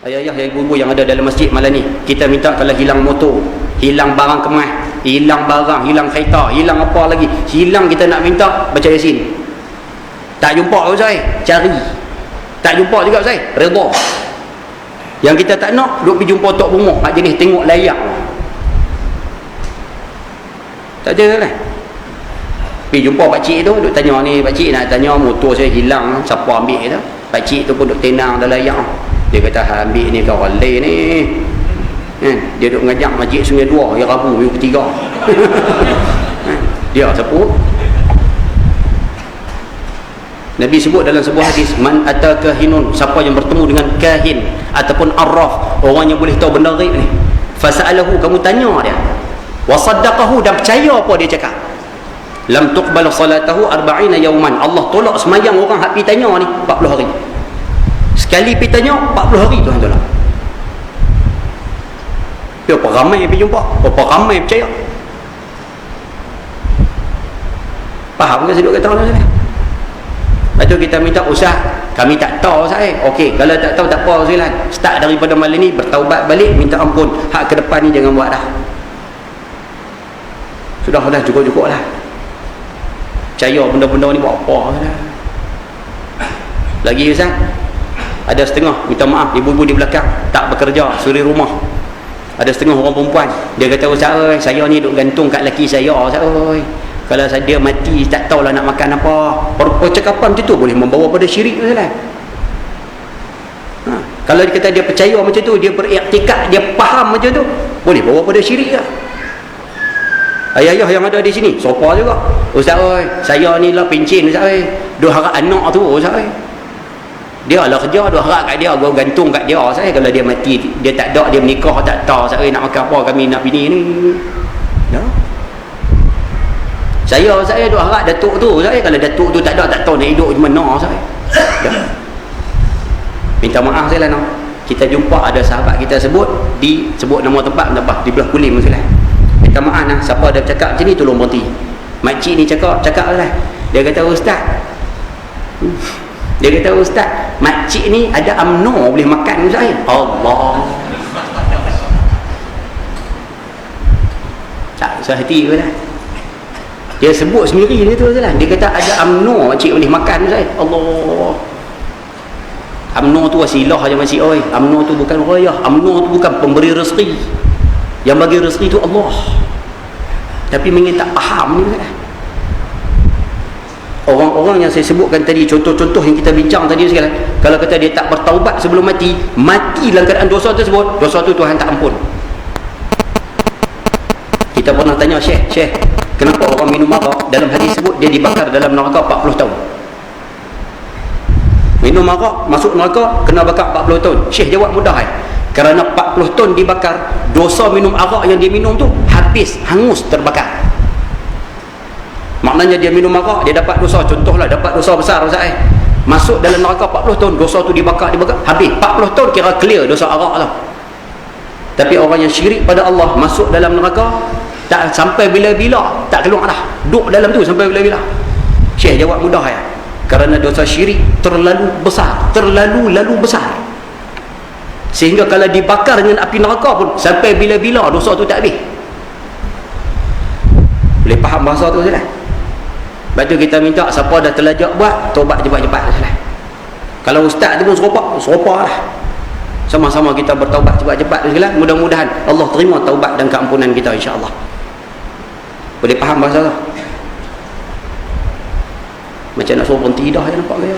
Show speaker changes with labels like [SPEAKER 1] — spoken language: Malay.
[SPEAKER 1] ayah-ayah ibu-ibu yang ada dalam masjid malam ni kita minta kalau hilang motor hilang barang kemas hilang barang hilang kereta hilang apa lagi hilang kita nak minta baca yasin. Tak jumpa Ustaz cari. Tak jumpa juga Ustaz redha yang kita tak nak duk pergi jumpa tok rumah hak jenis tengok layak. Tak ada lah pergi jumpa pakcik tu duk tanya ni pakcik nak tanya motor saya hilang siapa ambil tu? Pakcik tu pun duk tenang dah layak dia kata ambil ni kau lain ni. Kan dia duk ngajak masjid sungai dua yang rabu minggu ketiga. Kan? dia siapa Nabi sebut dalam sebuah hadis man ataka hinun siapa yang bertemu dengan kahin ataupun arraf orang yang boleh tahu benda ghaib ni. Fasalahu kamu tanya dia. Wasaddaqahu dan percaya apa dia cakap. Lam tuqbal salatahu 40 yawman. Allah tolak semayang orang hak pi tanya ni 40 hari sekali pergi tanya 40 hari Tuhan tolak berapa ramai pergi jumpa? Berapa ramai percaya? Faham ke duduk kata orang sini lepas tu kita minta usah kami tak tahu saya ok kalau tak tahu tak apa silan start daripada malam ni bertaubat balik minta ampun. Hak ke depan ni jangan buat dah. Sudah dah cukup-cukup lah. Percaya benda-benda ni buat apa lagi Ustaz ada setengah minta maaf ibu-ibu di belakang tak bekerja suri rumah. Ada setengah orang perempuan dia kata Ustaz oi saya ni duk gantung kat laki saya. Ustaz oi kalau dia mati tak tahulah nak makan apa. Percakapan macam tu boleh membawa pada syirik ha. kalau dia kata dia percaya macam tu dia beriktikad dia faham macam tu boleh bawa pada syirik ayah-ayah yang ada di sini sopa juga. Ustaz oi saya ni lah pincin Ustaz oi. Dua harap anak tu Ustaz oi dia lah kerja dia harap kat dia gua gantung kat dia. Saya kalau dia mati dia tak ada dia menikah tak tahu saya nak makan apa kami nak bini ni. Ya saya saya duk harap datuk tu. Saya kalau datuk tu tak ada tak tahu nak hidup macam mana saya. Ya minta maaf saya lah no. kita jumpa ada sahabat kita sebut di sebut nama tempat apa di belah kulim saya. Minta maaf lah siapa ada cakap macam ni tolong berhenti. Makcik ni cakap cakap lah. Dia kata ustaz dia kata ustaz makcik ni ada amno boleh makan ustaz. Allah. Tak usah hati ke lah dia sebut sendiri dia tu lah dia kata ada amno makcik boleh makan ustaz. Allah. Amno tu wasilah je makcik oi. Amno tu bukan rayah. Amno tu bukan pemberi rezeki. Yang bagi rezeki tu Allah. Tapi mungkin tak faham ni kan orang-orang yang saya sebutkan tadi contoh-contoh yang kita bincang tadi sekali. Kalau kata dia tak bertaubat sebelum mati mati dalam keadaan dosa tersebut. Dosa tu Tuhan tak ampun. Kita pernah tanya Syekh Syekh kenapa orang minum arak dalam hadis sebut dia dibakar dalam neraka 40 tahun. Minum arak masuk neraka kena bakar 40 tahun. Syekh jawab mudah eh? Kerana 40 tahun dibakar dosa minum arak yang dia minum tu habis hangus terbakar maknanya dia minum arak dia dapat dosa. Contohlah dapat dosa besar Ustaz eh. Masuk dalam neraka 40 tahun dosa tu dibakar dibakar. Habis 40 tahun kira clear dosa arak tu tapi orang yang syirik pada Allah masuk dalam neraka tak sampai bila-bila tak keluar dah. Duduk dalam tu sampai bila-bila. Syekh jawab mudah ya kerana dosa syirik terlalu besar terlalu lalu besar. Sehingga kalau dibakar dengan api neraka pun sampai bila-bila dosa tu tak habis. Boleh faham bahasa tu Ustaz Lepas tu kita minta siapa dah terlajak buat tobat cepat-cepat lah. Kalau ustaz tu pun serupa, serupa lah. Sama-sama kita bertaubat cepat-cepat lah. Mudah-mudahan Allah terima taubat dan keampunan kita insya-Allah. Boleh faham bahasa tu? Macam nak suruh berhenti dah je nampak gaya.